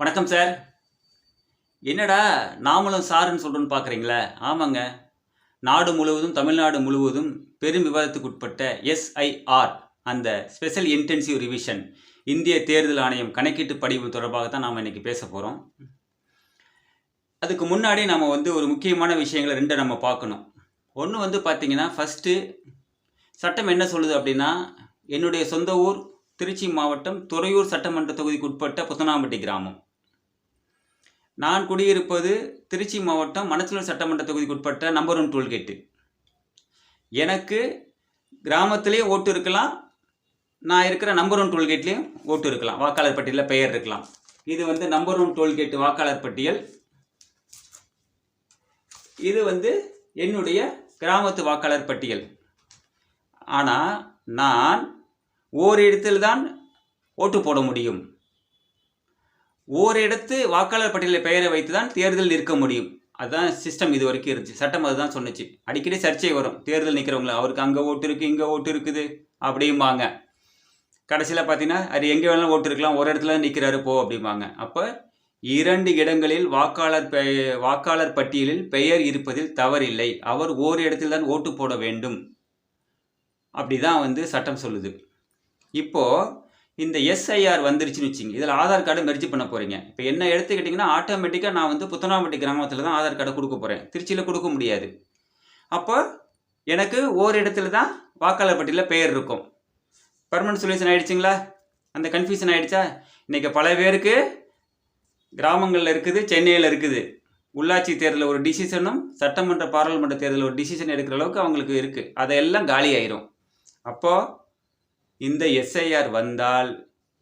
வணக்கம் சார். என்னடா நாமளும் சாருன்னு சொல்கிறோன்னு பார்க்குறீங்களா ஆமாங்க. நாடு முழுவதும் தமிழ்நாடு முழுவதும் பெரும் விவாதத்துக்கு உட்பட்ட எஸ்ஐஆர் அந்த ஸ்பெஷல் இன்டென்சிவ் ரிவிஷன் இந்திய தேர்தல் ஆணையம் கணக்கீட்டு படிவு தொடர்பாக தான் நாம் இன்றைக்கி பேச போகிறோம் அதுக்கு முன்னாடி நம்ம வந்து ஒரு முக்கியமான விஷயங்களை ரெண்டை நம்ம பார்க்கணும். ஒன்று வந்து பார்த்திங்கன்னா ஃபஸ்ட்டு சட்டம் என்ன சொல்லுது அப்படின்னா என்னுடைய சொந்த ஊர் திருச்சி மாவட்டம் துறையூர் சட்டமன்ற தொகுதிக்கு உட்பட்ட புத்தனாம்பட்டி கிராமம். நான் குடியிருப்பது திருச்சி மாவட்டம் மணச்சலூர் சட்டமன்ற தொகுதிக்கு உட்பட்ட நம்பர் ஒன் டோல்கேட்டு. எனக்கு கிராமத்திலே ஓட்டு இருக்கலாம். நான் இருக்கிற நம்பர் ஒன் டோல்கேட்லேயும் ஓட்டு இருக்கலாம். வாக்காளர் பட்டியலில் பெயர் இருக்கலாம். இது வந்து நம்பர் ஒன் டோல்கேட் வாக்காளர் பட்டியல். இது வந்து என்னுடைய கிராமத்து வாக்காளர் பட்டியல். ஆனால் நான் ஓரிடத்தில் தான் ஓட்டு போட முடியும். ஓரிடத்து வாக்காளர் பட்டியலில் பெயரை வைத்து தான் தேர்தல் நிற்க முடியும். அதுதான் சிஸ்டம் இது வரைக்கும் இருந்துச்சு. சட்டம் அதுதான் சொன்னுச்சு. அடிக்கடி சர்ச்சை வரும். தேர்தல் நிற்கிறவங்கள அவருக்கு அங்கே ஓட்டு இருக்குது இங்கே ஓட்டு இருக்குது அப்படிம்பாங்க. கடைசியில் பார்த்தீங்கன்னா அது எங்கே வேணாலும் ஓட்டு இருக்கலாம். ஒரு இடத்துல நிற்கிறாரு போ அப்படிம்பாங்க. அப்போ இரண்டு இடங்களில் வாக்காளர் பெ வாக்காளர் பட்டியலில் பெயர் இருப்பதில் தவறில்லை. அவர் ஓர் இடத்தில் தான் ஓட்டு போட வேண்டும். அப்படி தான் வந்து சட்டம் சொல்லுது. இப்போது இந்த எஸ்ஐஆர் வந்துருச்சுன்னு வச்சுங்க. இதில் ஆதார் கார்டு மெர்ஜி பண்ண போகிறீங்க இப்போ என்ன எடுத்துக்கிட்டிங்கன்னா ஆட்டோமேட்டிக்காக நான் வந்து புத்தனாம்பட்டி கிராமத்தில் தான் ஆதார் கார்டை கொடுக்க போகிறேன் திருச்சியில் கொடுக்க முடியாது. அப்போ எனக்கு ஓர் இடத்துல தான் வாக்காளர் பட்டியலில் பெயர் இருக்கும். பர்மனன்ட் சொல்யூஷன் ஆகிடுச்சிங்களா அந்த கன்ஃபியூஷன் ஆகிடுச்சா இன்றைக்கி பல பேருக்கு கிராமங்களில் இருக்குது சென்னையில் இருக்குது. உள்ளாட்சி தேர்தலில் ஒரு டிசிஷனும் சட்டமன்ற பாராளுமன்ற தேர்தலில் ஒரு டிசிஷன் எடுக்கிற அளவுக்கு அவங்களுக்கு இருக்குது அதையெல்லாம் காலி ஆயிரும் அப்போது இந்த எஸ்ஐஆர் வந்தால்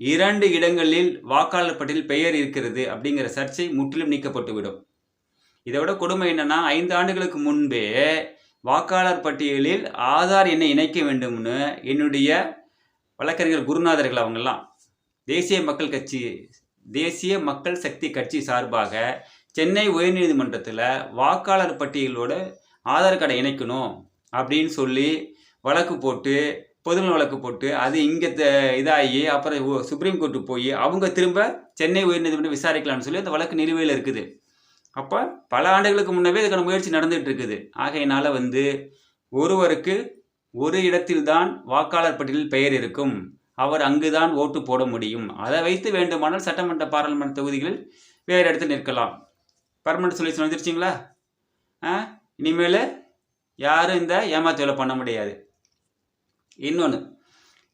இரண்டு இடங்களில் வாக்காளர் பட்டியல் பெயர் இருக்கிறது அப்படிங்கிற சர்ச்சை முற்றிலும் நீக்கப்பட்டுவிடும். இதை விட கொடுமை என்னன்னா ஐந்து ஆண்டுகளுக்கு முன்பே வாக்காளர் பட்டியலில் ஆதார் எண்ணை இணைக்க வேண்டும்னு என்னுடைய வழக்கறிஞர் குருநாதர்கள் அவங்கெல்லாம் தேசிய மக்கள் கட்சி தேசிய மக்கள் சக்தி கட்சி சார்பாக சென்னை உயர்நீதிமன்றத்தில் வாக்காளர் பட்டியலோட ஆதார் கார்டை இணைக்கணும் அப்படின்னு சொல்லி வழக்கு போட்டு பொதுநல வழக்கு போட்டு அது இங்கே இதாகி அப்புறம் சுப்ரீம் கோர்ட்டு போய் அவங்க திரும்ப சென்னை உயர்நீதிமன்றம் விசாரிக்கலாம்னு சொல்லி அந்த வழக்கு நிலுவையில் இருக்குது. அப்போ பல ஆண்டுகளுக்கு முன்னவே இதுக்கான முயற்சி நடந்துகிட்டு இருக்குது. ஆகையினால் வந்து ஒருவருக்கு ஒரு இடத்தில்தான் வாக்காளர் பட்டியலில் பெயர் இருக்கும். அவர் அங்குதான் ஓட்டு போட முடியும். அதை வைத்து வேண்டுமானால் சட்டமன்ற பாராளுமன்ற தொகுதிகளில் வேறு இடத்தில் நிற்கலாம். பர்மனன்ட் சொல்யூஷன் வந்துருச்சிங்களா? ஆ? இனிமேல் யாரும் இந்த ஏமாத்து வேலை பண்ண முடியாது. இன்னொன்று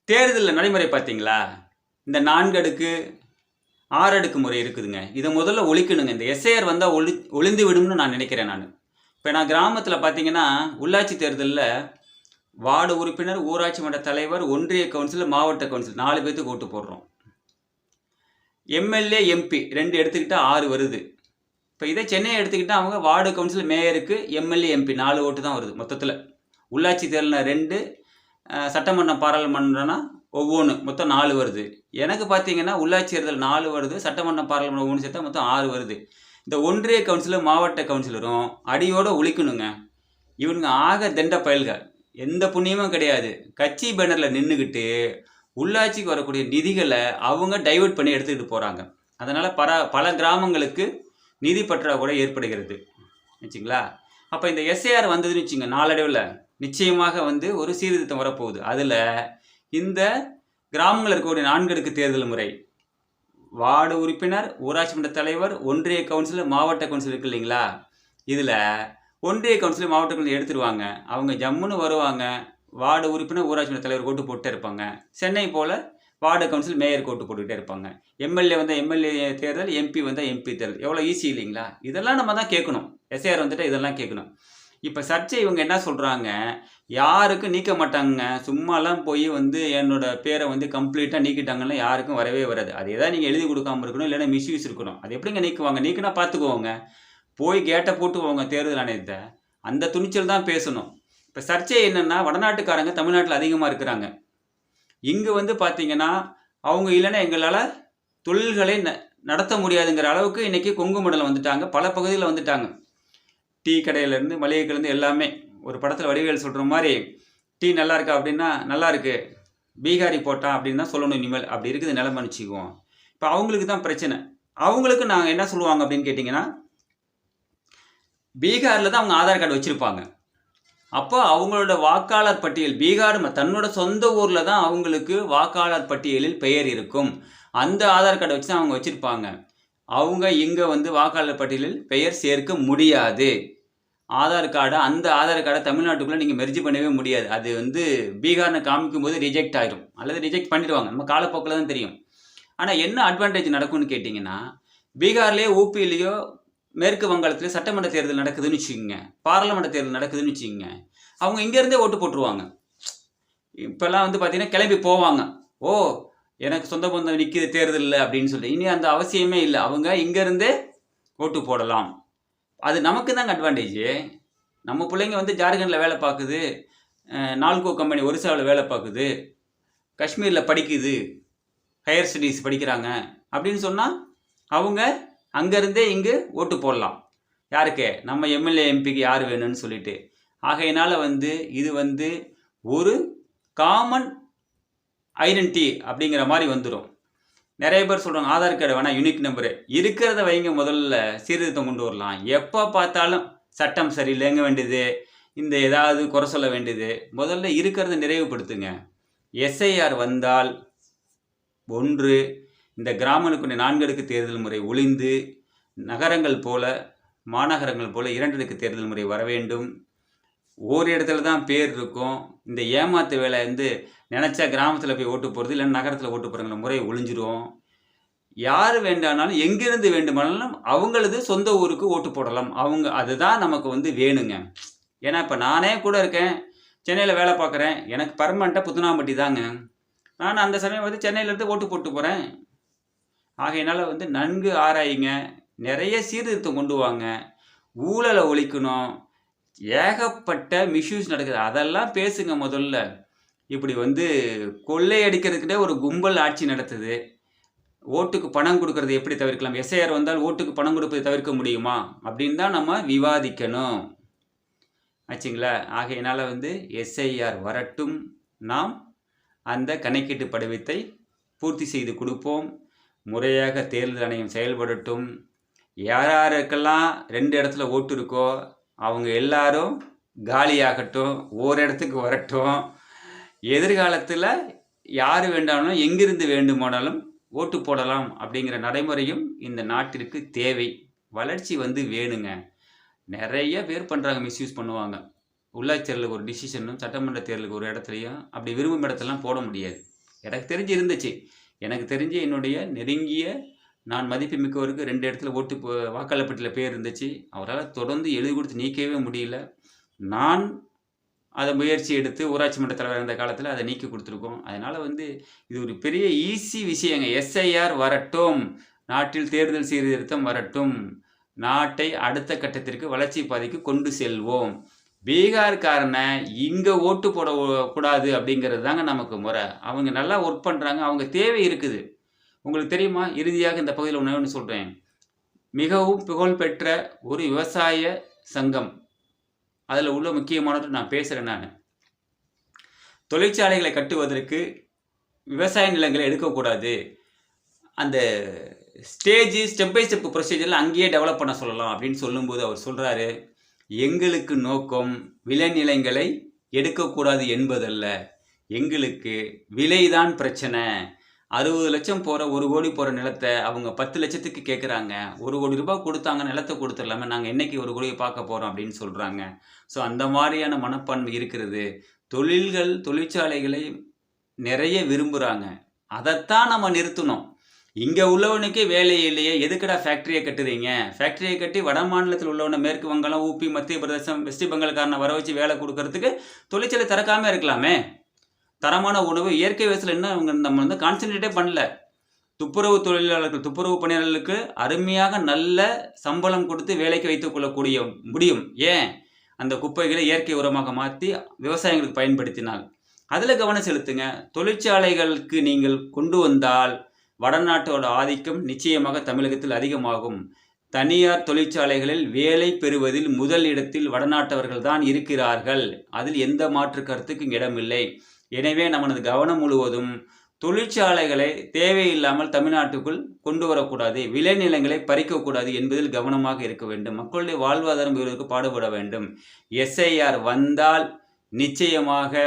தேர்தலில் நடைமுறை பார்த்தீங்களா? இந்த நான்கு அடுக்கு ஆறு அடுக்கு முறை இருக்குதுங்க. இதை முதல்ல ஒழிக்கணுங்க. இந்த எஸ்ஐஆர் வந்தால் ஒளி ஒளிந்து விடும்னு நான் நினைக்கிறேன் நான். இப்போ நான் கிராமத்தில் பார்த்தீங்கன்னா உள்ளாட்சி தேர்தலில் வார்டு உறுப்பினர் ஊராட்சி மன்ற தலைவர் ஒன்றிய கவுன்சில் மாவட்ட கவுன்சில் நாலு பேர்த்துக்கு ஓட்டு போடுறோம். எம்எல்ஏ எம்பி ரெண்டு எடுத்துக்கிட்டால் ஆறு வருது. இப்போ இதே சென்னையை எடுத்துக்கிட்டால் அவங்க வார்டு கவுன்சில் மேயருக்கு எம்எல்ஏ எம்பி நாலு ஓட்டு தான் வருது மொத்தத்தில். உள்ளாட்சி தேர்தலில் ரெண்டு சட்டமன்றம் பாராளுமன்றம்னா ஒவ்வொன்று மொத்தம் நாலு வருது. எனக்கு பார்த்தீங்கன்னா உள்ளாட்சி தேர்தல் நாலு வருது சட்டமன்றம் பாராளுமன்றம் ஒன்று சேர்த்தா மொத்தம் ஆறு வருது. இந்த ஒன்றிய கவுன்சிலர் மாவட்ட கவுன்சிலரும் அடியோடு ஒழிக்கணுங்க. இவனுங்க ஆக தண்ட பயல்கள். எந்த புண்ணியமும் கிடையாது. கட்சி பேனரில் நின்றுக்கிட்டு உள்ளாட்சிக்கு வரக்கூடிய நிதிகளை அவங்க டைவர்ட் பண்ணி எடுத்துக்கிட்டு போகிறாங்க அதனால் பல பல கிராமங்களுக்கு நிதி பற்றாக்குறை ஏற்படுகிறது. வச்சுங்களா? அப்போ இந்த எஸ்ஏஆர் வந்ததுன்னு வச்சுங்க நாளடைவில் நிச்சயமாக வந்து ஒரு சீர்திருத்தம் வரப்போகுது. அதில் இந்த கிராமங்களில் இருக்கக்கூடிய நான்கடுக்கு தேர்தல் முறை. வார்டு உறுப்பினர் ஊராட்சி மன்ற தலைவர் ஒன்றிய கவுன்சிலர் மாவட்ட கவுன்சிலர் இருக்கு இல்லைங்களா? இதில் ஒன்றிய கவுன்சிலர் மாவட்ட கவுன்சிலர் எடுத்துருவாங்க. அவங்க ஜம்முன்னு வருவாங்க. வார்டு உறுப்பினர் ஊராட்சி மன்ற தலைவர் ஓட்டு போட்டுட்டே இருப்பாங்க. சென்னை போல் வார்டு கவுன்சில் மேயர் ஓட்டு போட்டுக்கிட்டே இருப்பாங்க. எம்எல்ஏ வந்தால் எம்எல்ஏ தேர்தல் எம்பி வந்தால் எம்பி தேர்தல். எவ்வளோ ஈஸி இல்லைங்களா? இதெல்லாம் நம்ம தான் கேட்கணும். எஸ்ஏஆர் வந்துட்டு இதெல்லாம் கேட்கணும். இப்போ சர்ச்சை இவங்க என்ன சொல்கிறாங்க யாருக்கும் நீக்க மாட்டாங்க சும்மாலாம் போய் வந்து என்னோட பேரை வந்து கம்ப்ளீட்டாக நீக்கிட்டாங்கன்னா யாருக்கும் வரவே வராது. அதே தான் நீங்கள் எழுதி கொடுக்காம இருக்கணும் இல்லைன்னா மிஸ்யூஸ் இருக்கணும். அது எப்படிங்க நீக்குவாங்க? நீக்கினா பார்த்துக்குவோங்க போய் கேட்டை போட்டு போங்க தேர்தல் ஆணையத்தை. அந்த துணிச்சல் தான் பேசணும். இப்போ சர்ச்சை என்னென்னா வடநாட்டுக்காரங்க தமிழ்நாட்டில் அதிகமாக இருக்கிறாங்க. இங்கே வந்து பார்த்தீங்கன்னா அவங்க இல்லைன்னா எங்களால் தொழில்களை ந நடத்த முடியாதுங்கிற அளவுக்கு இன்றைக்கி கொங்கு மண்டலம் வந்துட்டாங்க. பல பகுதியில் வந்துட்டாங்க. டீ கடையிலேருந்து மளிகைக்கிலேருந்து எல்லாமே ஒரு படத்தில் வடிவேல் சொல்கிற மாதிரி டீ நல்லா இருக்கா? அப்படின்னா நல்லா இருக்கு. பீகாரி போட்டான் அப்படின்னு தான் சொல்லணும் இனிமேல். அப்படி இருக்குது நிலைமை வச்சுக்குவோம் இப்போ அவங்களுக்கு தான் பிரச்சனை. அவங்களுக்கு நாங்கள் என்ன சொல்லுவாங்க அப்படின்னு கேட்டிங்கன்னா பீகாரில் தான் அவங்க ஆதார் கார்டு வச்சுருப்பாங்க. அப்போ அவங்களோட வாக்காளர் பட்டியல் பீகார் தன்னோட சொந்த ஊரில் தான் அவங்களுக்கு வாக்காளர் பட்டியலில் பெயர் இருக்கும். அந்த ஆதார் கார்டை வச்சு தான் அவங்க வச்சுருப்பாங்க. அவங்க இங்கே வந்து வாக்காளர் பட்டியலில் பெயர் சேர்க்க முடியாது. ஆதார் கார்டை அந்த ஆதார் கார்டை தமிழ்நாட்டுக்குள்ளே நீங்கள் மெர்ஜி பண்ணவே முடியாது. அது வந்து பீகார்னு காமிக்கும் போது ரிஜெக்ட் ஆயிடும் அல்லது ரிஜெக்ட் பண்ணிடுவாங்க. நம்ம காலப்போக்கில் தான் தெரியும். ஆனால் என்ன அட்வான்டேஜ் நடக்கும்னு கேட்டிங்கன்னா பீகார்லேயோ ஊபியிலேயோ மேற்கு வங்காளத்துலேயோ சட்டமன்ற தேர்தல் நடக்குதுன்னு வச்சுக்கோங்க. பாராளுமன்ற தேர்தல் நடக்குதுன்னு வச்சுக்கோங்க. அவங்க இங்கேருந்தே ஓட்டு போட்டுருவாங்க. இப்போல்லாம் வந்து பார்த்தீங்கன்னா கிளம்பி போவாங்க. ஓ எனக்கு சொந்த பந்தம் நிற்கிது தேர்தலில் அப்படின்னு சொல்லி. இனி அந்த அவசியமே இல்லை. அவங்க இங்கேருந்தே ஓட்டு போடலாம். அது நமக்கு தாங்க அட்வான்டேஜ் நம்ம பிள்ளைங்க வந்து ஜார்க்கண்டில் வேலை பார்க்குது. நால்கோ கம்பெனி ஒரிசாவில் வேலை பார்க்குது. காஷ்மீரில் படிக்குது. ஹையர் ஸ்டடீஸ் படிக்கிறாங்க. அப்படின்னு சொன்னால் அவங்க அங்கேருந்தே இங்கு ஓட்டு போடலாம். யாருக்கு? நம்ம எம்எல்ஏ எம்பிக்கு யார் வேணும்னு சொல்லிட்டு. ஆகையினால வந்து இது வந்து ஒரு காமன் ஐடென்டி அப்படிங்கிற மாதிரி வந்துடும் நிறைய பேர் சொல்கிறாங்க ஆதார் கார்டு வேணால் யூனிக் நம்பரு. இருக்கிறத வைங்க முதல்ல சீர்திருத்தம் கொண்டு வரலாம். எப்போ பார்த்தாலும் சட்டம் சரியில்லைங்க வேண்டியது இந்த ஏதாவது குறை சொல்ல வேண்டியது முதல்ல இருக்கிறத நிறைவுபடுத்துங்க. எஸ்ஐஆர் வந்தால் ஒன்று இந்த கிராமங்களுக்குரிய நான்கடுக்கு தேர்தல் முறை ஒளிந்து நகரங்கள் போல மாநகரங்கள் போல இரண்டடுக்கு தேர்தல் முறை வர வேண்டும். ஒரு இடத்துல தான் பேர் இருக்கும். இந்த ஏமாத்து வேலை வந்து நினச்சா கிராமத்தில் போய் ஓட்டு போகிறது இல்லைன்னா நகரத்தில் ஓட்டு போகிறங்கிற முறை ஒளிஞ்சிரும். யார் வேண்டானாலும் எங்கேருந்து வேண்டுமானாலும் அவங்களது சொந்த ஊருக்கு ஓட்டு போடலாம். அவங்க அதுதான் நமக்கு வந்து வேணுங்க. ஏன்னா இப்போ நானே கூட இருக்கேன். சென்னையில் வேலை பார்க்குறேன். எனக்கு பர்மனெண்ட்டாக புத்துனாம்பட்டி தாங்க. நான் அந்த சமயம் வந்து சென்னையிலேருந்து ஓட்டு போட்டு போகிறேன் ஆகையினால வந்து நன்கு ஆராயுங்க. நிறைய சீர்திருத்தம் கொண்டு வாங்க. ஊழலை ஒழிக்கணும். ஏகப்பட்ட மிஸ்யூஸ் நடக்குது. அதெல்லாம் பேசுங்க முதல்ல. இப்படி வந்து கொள்ளையடிக்கிறதுக்கிட்டே ஒரு கும்பல் ஆட்சி நடத்துது. ஓட்டுக்கு பணம் கொடுக்கறது எப்படி தவிர்க்கலாம்? எஸ்ஐஆர் வந்தால் ஓட்டுக்கு பணம் கொடுப்பதை தவிர்க்க முடியுமா? அப்படின்னு தான் நம்ம விவாதிக்கணும். ஆச்சுங்களா? ஆகையினால் வந்து எஸ்ஐஆர் வரட்டும். நாம் அந்த கணக்கீட்டு படிவத்தை பூர்த்தி செய்து கொடுப்போம். முறையாக தேர்தல் ஆணையம் செயல்படட்டும். யார் யாருக்கெல்லாம் ரெண்டு இடத்துல ஓட்டு இருக்கோ அவங்க எல்லாரும் காலியாகட்டும் ஒரு இடத்துக்கு வரட்டும். எதிர்காலத்தில் யார் வேண்டாலும் எங்கிருந்து வேண்டுமானாலும் ஓட்டு போடலாம் அப்படிங்கிற நடைமுறையும் இந்த நாட்டிற்கு தேவை. வளர்ச்சி வந்து வேணுங்க. நிறைய பேர் பண்ணுறாங்க மிஸ்யூஸ் பண்ணுவாங்க. உள்ளாட்சி தேர்தலுக்கு ஒரு டிசிஷனும் சட்டமன்ற தேர்தலுக்கு ஒரு இடத்துலையும் அப்படி விரும்பும் இடத்துலலாம் போட முடியாது. எனக்கு தெரிஞ்சு இருந்துச்சு. எனக்கு தெரிஞ்சு என்னுடைய நெருங்கிய நான் மதிப்பு மிக்கவருக்கு ரெண்டு இடத்துல ஓட்டு வாக்காளர் பட்டியலில் பேர் இருந்துச்சு. அவரால் தொடர்ந்து எழுதி கொடுத்து நீக்கவே முடியல. நான் அதை முயற்சி எடுத்து ஊராட்சி மன்ற தலைவர் இருந்த காலத்தில் அதை நீக்கி கொடுத்துருக்கோம். அதனால் வந்து இது ஒரு பெரிய ஈஸி விஷயங்க. எஸ்ஐஆர் வரட்டும். நாட்டில் தேர்தல் சீர்திருத்தம் வரட்டும். நாட்டை அடுத்த கட்டத்திற்கு வளர்ச்சி பாதைக்கு கொண்டு செல்வோம். பீகார்காரனை இங்கே ஓட்டு போட கூடாது அப்படிங்கிறது தாங்க நமக்கு முறை. அவங்க நல்லா ஒர்க் பண்ணுறாங்க அவங்க தேவை இருக்குது. உங்களுக்கு தெரியுமா? இறுதியாக இந்த பகுதியில் ஒன்று ஒன்று சொல்கிறேன் மிகவும் புகழ்பெற்ற ஒரு விவசாய சங்கம். அதில் உள்ள முக்கியமானவற்றை நான் பேசுகிறேன் நான். தொழிற்சாலைகளை கட்டுவதற்கு விவசாய நிலங்களை எடுக்கக்கூடாது. அந்த ஸ்டேஜ் ஸ்டெப் பை ஸ்டெப் ப்ரொசீஜரில் அங்கேயே டெவலப் பண்ண சொல்லலாம் அப்படின்னு சொல்லும்போது அவர் சொல்கிறாரு எங்களுக்கு நோக்கம் விளைநிலங்களை எடுக்கக்கூடாது என்பதல்ல. எங்களுக்கு விலைதான் பிரச்சனை. அறுபது லட்சம் போகிற ஒரு கோடி போகிற நிலத்தை அவங்க பத்து லட்சத்துக்கு கேட்குறாங்க ஒரு கோடி ரூபாய் கொடுத்தாங்க நிலத்தை கொடுத்துடலாமே நாங்கள் என்றைக்கு ஒரு கோடியை பார்க்க போகிறோம் அப்படின்னு சொல்கிறாங்க ஸோ அந்த மாதிரியான மனப்பான்மை இருக்கிறது. தொழில்கள் தொழிற்சாலைகளை நிறைய விரும்புகிறாங்க அதைத்தான் நம்ம நிறுத்தணும். இங்கே உள்ளவனுக்கே வேலை இல்லையே எதுக்குடா ஃபேக்ட்ரியை கட்டுறீங்க? ஃபேக்ட்ரியை கட்டி வட மாநிலத்தில் உள்ளவனை மேற்கு வங்காளம் ஊபி மத்திய பிரதேசம் வெஸ்ட் பெங்கால்காரனை வர வச்சு வேலை கொடுக்கறதுக்கு தொழிற்சாலை திறக்காமல் இருக்கலாமே. தரமான உணவு இயற்கை விவசாயம் என்ன அவங்க நம்ம வந்து கான்சென்ட்ரேட்டே பண்ணல. துப்புரவு தொழிலாளர்கள் துப்புரவு பணியாளர்களுக்கு அருமையாக நல்ல சம்பளம் கொடுத்து வேலைக்கு வைத்துக் கொள்ளக்கூடிய முடியும். ஏன்? அந்த குப்பைகளை இயற்கை உரமாக மாற்றி விவசாயங்களுக்கு பயன்படுத்தினால். அதில் கவனம் செலுத்துங்க. தொழிற்சாலைகளுக்கு நீங்கள் கொண்டு வந்தால் வடநாட்டோட ஆதிக்கம் நிச்சயமாக தமிழகத்தில் அதிகமாகும். தனியார் தொழிற்சாலைகளில் வேலை பெறுவதில் முதல் இடத்தில் வடநாட்டவர்கள் தான் இருக்கிறார்கள். அதில் எந்த மாற்று கருத்துக்கும் இடமில்லை. எனவே நமது கவனம் முழுவதும் தொழிற்சாலைகளை தேவையில்லாமல் தமிழ்நாட்டுக்குள் கொண்டு வரக்கூடாது விளைநிலங்களை பறிக்கக்கூடாது என்பதில் கவனமாக இருக்க வேண்டும். மக்களுடைய வாழ்வாதாரம் பெறுவதற்கு பாடுபட வேண்டும். எஸ்ஐஆர் வந்தால் நிச்சயமாக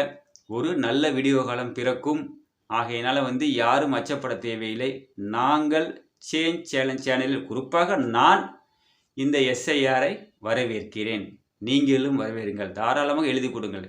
ஒரு நல்ல வீடியோ காலம் பிறக்கும். ஆகையினால் வந்து யாரும் அச்சப்பட தேவையில்லை. நாங்கள் சேஞ்ச் சேலஞ்ச் சேனலில் குறிப்பாக நான் இந்த எஸ்ஐஆரை வரவேற்கிறேன். நீங்களும் வரவேறுங்கள். தாராளமாக எழுதி கொடுங்கள்.